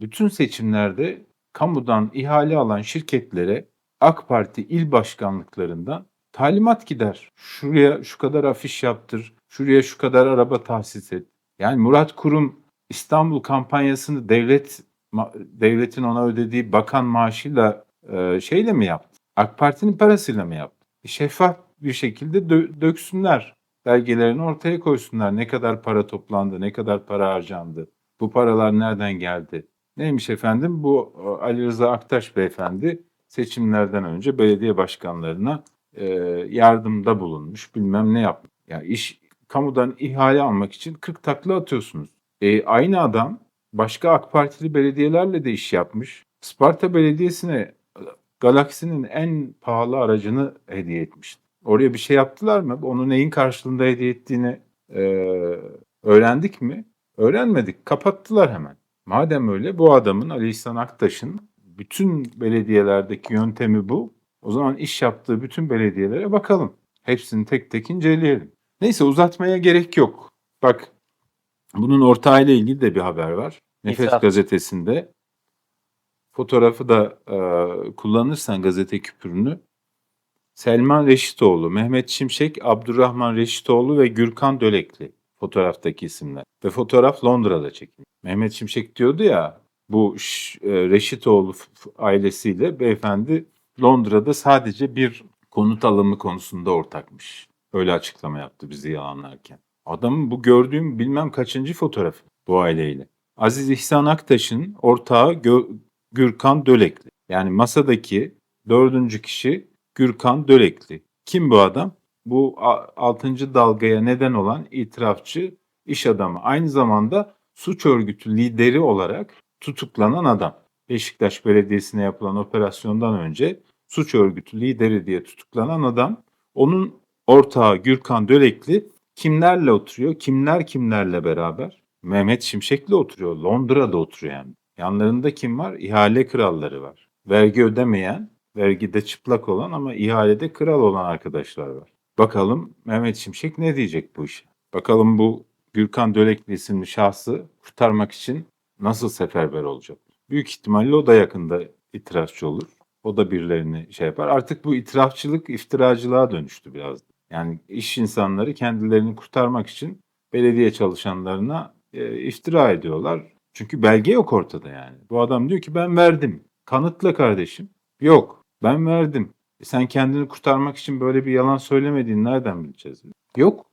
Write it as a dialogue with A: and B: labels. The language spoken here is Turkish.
A: bütün seçimlerde kamudan ihale alan şirketlere AK Parti il başkanlıklarından talimat gider. Şuraya şu kadar afiş yaptır, şuraya şu kadar araba tahsis et. Yani Murat Kurum İstanbul kampanyasını devlet devletin ona ödediği bakan maaşıyla e, şeyle mi yaptı? AK Parti'nin parasıyla mı yaptı? Şeffaf bir şekilde dö- döksünler. Belgelerini ortaya koysunlar. Ne kadar para toplandı, ne kadar para harcandı. Bu paralar nereden geldi? Neymiş efendim? Bu e, Ali Rıza Aktaş beyefendi seçimlerden önce belediye başkanlarına e, yardımda bulunmuş. Bilmem ne yapmış. Ya iş kamudan ihale almak için 40 takla atıyorsunuz. E, aynı adam başka AK Partili belediyelerle de iş yapmış. Sparta Belediyesi'ne e, Galaksinin en pahalı aracını hediye etmişti. Oraya bir şey yaptılar mı? Onu neyin karşılığında hediye ettiğini e, öğrendik mi? Öğrenmedik. Kapattılar hemen. Madem öyle bu adamın Ali İhsan Aktaş'ın bütün belediyelerdeki yöntemi bu. O zaman iş yaptığı bütün belediyelere bakalım. Hepsini tek tek inceleyelim. Neyse uzatmaya gerek yok. Bak bunun ortağıyla ilgili de bir haber var. Nefes
B: İtiraf.
A: gazetesinde. Fotoğrafı da e, kullanırsan gazete küpürünü. Selman Reşitoğlu, Mehmet Şimşek, Abdurrahman Reşitoğlu ve Gürkan Dölekli fotoğraftaki isimler. Ve fotoğraf Londra'da çekilmiş. Mehmet Şimşek diyordu ya bu e, Reşitoğlu ailesiyle beyefendi Londra'da sadece bir konut alımı konusunda ortakmış. Öyle açıklama yaptı bizi yalanlarken. Adamın bu gördüğüm bilmem kaçıncı fotoğrafı bu aileyle. Aziz İhsan Aktaş'ın ortağı Gö- Gürkan Dölekli. Yani masadaki dördüncü kişi Gürkan Dölekli. Kim bu adam? Bu a- altıncı dalgaya neden olan itirafçı iş adamı. Aynı zamanda suç örgütü lideri olarak tutuklanan adam. Beşiktaş Belediyesi'ne yapılan operasyondan önce suç örgütü lideri diye tutuklanan adam. Onun ortağı Gürkan Dölekli kimlerle oturuyor? Kimler kimlerle beraber? Mehmet Şimşek'le oturuyor. Londra'da oturuyor yani. Yanlarında kim var? İhale kralları var. Vergi ödemeyen, vergide çıplak olan ama ihalede kral olan arkadaşlar var. Bakalım Mehmet Şimşek ne diyecek bu işe? Bakalım bu Gürkan Dölekli isimli şahsı kurtarmak için nasıl seferber olacak? Büyük ihtimalle o da yakında itirafçı olur. O da birilerini şey yapar. Artık bu itirafçılık iftiracılığa dönüştü biraz. Yani iş insanları kendilerini kurtarmak için belediye çalışanlarına e, iftira ediyorlar. Çünkü belge yok ortada yani. Bu adam diyor ki ben verdim. Kanıtla kardeşim. Yok. Ben verdim. Sen kendini kurtarmak için böyle bir yalan söylemediğini nereden bileceğiz? Yok.